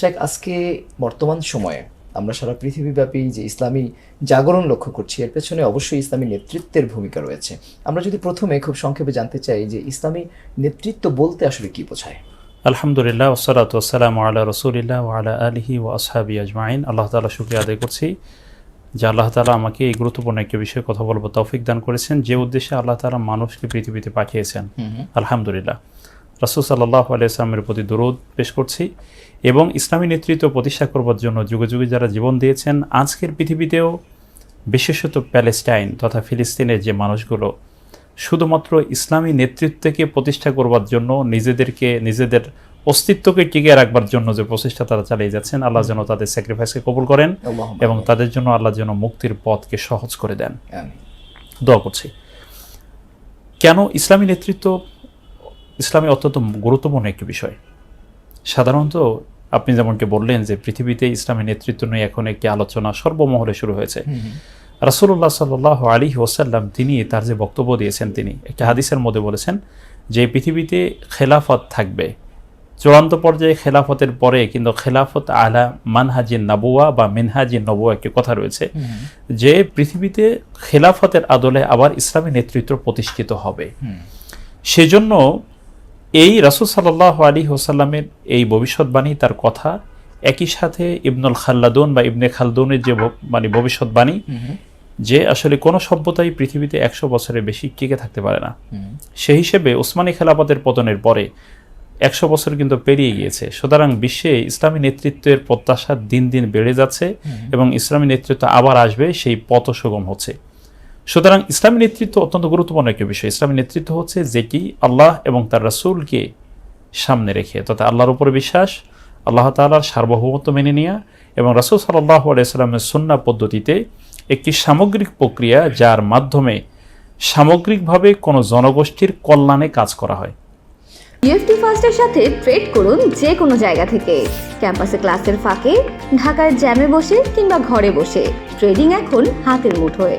শেখ আজকে বর্তমান সময়ে আমরা সারা পৃথিবীব্যাপী যে ইসলামী জাগরণ লক্ষ্য করছি এর পেছনে অবশ্যই ইসলামী নেতৃত্বের ভূমিকা রয়েছে। আমরা যদি প্রথমে খুব সংক্ষেপে জানতে চাই যে ইসলামী নেতৃত্ব বলতে আসলে কি বোঝায়? আলহামদুলিল্লাহ ওসালাত ওসালাম আল্লাহ রসুলিল্লাহ আলা আলহি ও আসহাবি আজমাইন। আল্লাহ তালা শুক্রিয়া আদায় করছি যে আল্লাহ তালা আমাকে এই গুরুত্বপূর্ণ একটি বিষয়ে কথা বলব তৌফিক দান করেছেন। যে উদ্দেশ্যে আল্লাহ তালা মানুষকে পৃথিবীতে পাঠিয়েছেন। আলহামদুলিল্লাহ। রাসুল সাল্লাহ আলাইসলামের প্রতি দরুদ পেশ করছি এবং ইসলামী নেতৃত্ব প্রতিষ্ঠা করবার জন্য যুগে যুগে যারা জীবন দিয়েছেন আজকের পৃথিবীতেও বিশেষত প্যালেস্টাইন তথা ফিলিস্তিনের যে মানুষগুলো শুধুমাত্র ইসলামী নেতৃত্বকে প্রতিষ্ঠা করবার জন্য নিজেদেরকে নিজেদের অস্তিত্বকে টিকিয়ে রাখবার জন্য যে প্রচেষ্টা তারা চালিয়ে যাচ্ছেন আল্লাহ যেন তাদের স্যাক্রিফাইসকে কবুল করেন এবং তাদের জন্য আল্লাহ যেন মুক্তির পথকে সহজ করে দেন। দোয়া করছি। কেন ইসলামী নেতৃত্ব ইসলামে অত্যন্ত গুরুত্বপূর্ণ একটি বিষয়। সাধারণত আপনি যেমনকে বললেন যে পৃথিবীতে ইসলামী নেতৃত্ব নিয়ে এখন একটি আলোচনা সর্বমহলে শুরু হয়েছে। রাসুল্লাহ সাল্লাহ আলী ওসাল্লাম তিনি তার যে বক্তব্য দিয়েছেন তিনি একটা হাদিসের মধ্যে বলেছেন যে পৃথিবীতে খেলাফত থাকবে। চূড়ান্ত পর্যায়ে খেলাফতের পরে কিন্তু খেলাফত আলা মানহাজিন নাবুয়া বা মিনহাজিন নবুয়া একটি কথা রয়েছে যে পৃথিবীতে খেলাফতের আদলে আবার ইসলামী নেতৃত্ব প্রতিষ্ঠিত হবে। সেজন্য এই রাসুল সাল্লাহ আলী হোসাল্লামের এই ভবিষ্যৎবাণী তার কথা একই সাথে ইবনুল খাল্লাদুন বা ইবনে খালদুনের যে মানে ভবিষ্যৎবাণী যে আসলে কোনো সভ্যতাই পৃথিবীতে একশো বছরের বেশি টিকে থাকতে পারে না। সেই হিসেবে ওসমানী খেলাফতের পতনের পরে একশো বছর কিন্তু পেরিয়ে গিয়েছে। সুতরাং বিশ্বে ইসলামী নেতৃত্বের প্রত্যাশা দিন দিন বেড়ে যাচ্ছে এবং ইসলামী নেতৃত্ব আবার আসবে সেই পথ সুগম হচ্ছে। সুতরাং ইসলামী নেতৃত্ব অত্যন্ত গুরুত্বপূর্ণ একটি বিষয়। ইসলামী নেতৃত্ব হচ্ছে যেটি আল্লাহ এবং তার রাসূলকে সামনে রেখে, তথা আল্লাহর উপরে বিশ্বাস, আল্লাহ তাআলার সার্বভৌমত্ব মেনে নেওয়া এবং রাসূল সাল্লাহ আলাইসাল্লামের সুন্না পদ্ধতিতে একটি সামগ্রিক প্রক্রিয়া যার মাধ্যমে সামগ্রিকভাবে কোনো জনগোষ্ঠীর কল্যাণে কাজ করা হয়। ইউএফটি ফার্স্টের সাথে ট্রেড করুন যে কোনো জায়গা থেকে। ক্যাম্পাসে ক্লাসের ফাঁকে ঢাকার জ্যামে বসে কিংবা ঘরে বসে। ট্রেডিং এখন হাতের মুঠোয়।